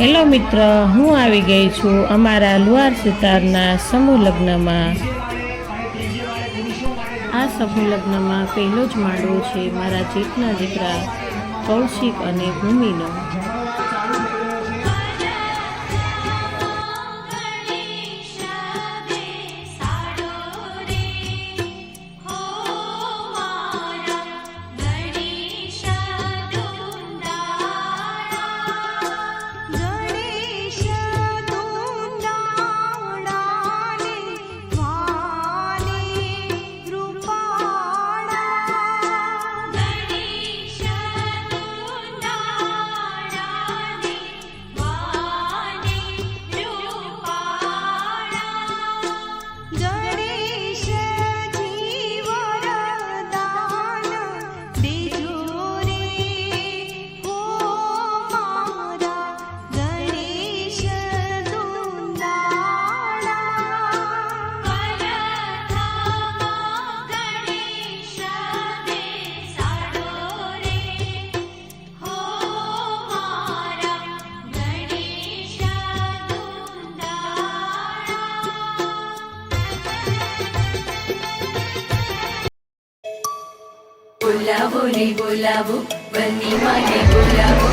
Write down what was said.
Hello મિત્ર, હું આવી ગઈ છું અમારા લુહાર સુતારના સમૂહ લગ્નમાં. આ સમૂહ લગ્નમાં પહેલો જ માંડવો છે મારા જીતના દીકરા કૌશિક અને ભૂમિનો. ഗുലാബു നീ ഗുലാബു ബന്നി മാനെ ഗുലാബു